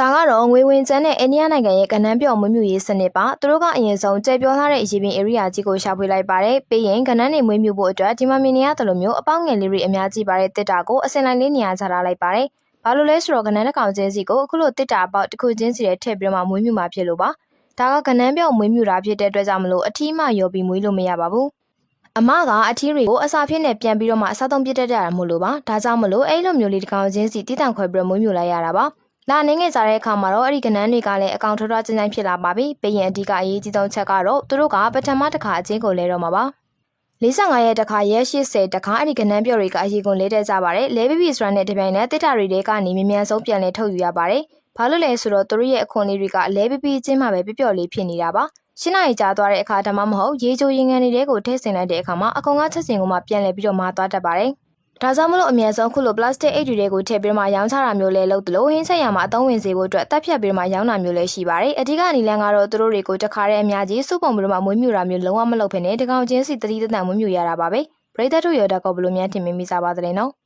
ဒါကတော့ငွေဝင်ကျန်းတဲ့အိန္ဒိယနိုင်ငံရဲ့ကဏ္ဍပြော့မွေးမြူရေးစနစ်ပါသူတို့ကအရင်ဆုံးကြဲပြောထားတဲ့ရေပြင် area ကြီးကိုရှာဖွေလိုက်ပါတယ်ပြီးရင်ကဏ္ဍနေမွေးမြူဖို့အတွက်ဒီမှာမြင်နေရတယ်လို့မျိုးအပေါင်းငယ်လေးတွေအများကြီးပါတဲ့တစ်တာကိုအစင်လိုက်လေးနေရာချထားလိုက်ပါတယ်ဘာလို့လဲဆိုတော့ကဏ္ဍတစ်ကောင်ချင်းစီကိုအခုလိုတစ်တာအပေါက်တစ်ခုချင်းစီနဲ့ထည့်ပြီးတော့မှမွေးမြူမှာဖြစ်လို့ပါဒါကကဏ္ဍပြော့မွေးမြူတာဖြစ်တဲ့အတွက်ကြောင့်မလို့အထီးမှရော်ပြီးမွေးလို့မရပါဘူးအမကအထီးတွေကိုအစာဖြစ်နေပြန်ပြီးတော့မှအစားသုံးပြစ်တတ်ကြတာမို့လို့ပါဒါကြောင့်မလို့အဲ့လိုမျိုးလေးတစ်ကောင်ချင်းစီတည်တံ့ခွဲပြီးတော့မွေးမြူလိုက်ရတာပါ လာနေငယ်ကြတဲ့အခါမှာတော့အဲ့ဒီကဏ္ဍတွေကလည်းအကောင်ထွတ်ထွတ်ကျဉ်းကျဉ်းဖြစ်လာပါပြီ။ပရင်အဓိကအရေးကြီးဆုံးချက်ကတော့သူတို့ကပထမတစ်ခါအချင်းကိုလဲတော့မှာပါ။45ရက်တခါရက်80တခါအဲ့ဒီကဏ္ဍပြော်တွေကအရေးကုန်လဲတဲ့ကြပါတယ်။လဲပီပီဆိုတာနဲ့တပြိုင်နက်တစ်တာတွေတဲကနေမြ мян ဆုံးပြန်လဲထုတ်ယူရပါတယ်။ဘာလို့လဲဆိုတော့သူတို့ရဲ့အခွန်လေးတွေကလဲပီပီချင်းမှပဲပြပျော်လေးဖြစ်နေတာပါ။ရှင်းနိုင်ကြသွားတဲ့အခါဒါမှမဟုတ်ရေချိုရင်ငန်းတွေတဲကိုထည့်ဆင်လိုက်တဲ့အခါမှာအကုန်ကချက်စင်ကိုမှပြန်လဲပြီးတော့မာသွားတတ်ပါတယ်။ ဒါကြောင့်မလို့အမြဲဆုံးခုလို plastic အိတ်တွေကိုထည့်ပြီးတော့မှရောင်းချတာမျိုးလဲလုပ်တယ်လို့ဟင်းချက်ရမှာအသုံးဝင်စေဖို့အတွက်တက်ဖြတ်ပြီးတော့မှရောင်းတာမျိုးလဲရှိပါတယ်။အဓိကအနေနဲ့ကတော့သူတို့တွေကိုတခါတည်းအများကြီးစုပုံပြီးတော့မှမွေးမြူတာမျိုးလုံးဝမလုပ်ဖ ೇನೆ တကောင်ချင်းစီတတိတတန်မွေးမြူရတာပါပဲ။ပရိသတ်တို့ရောဒါကောဘယ်လိုများထင်မိမိစားပါသလဲနော်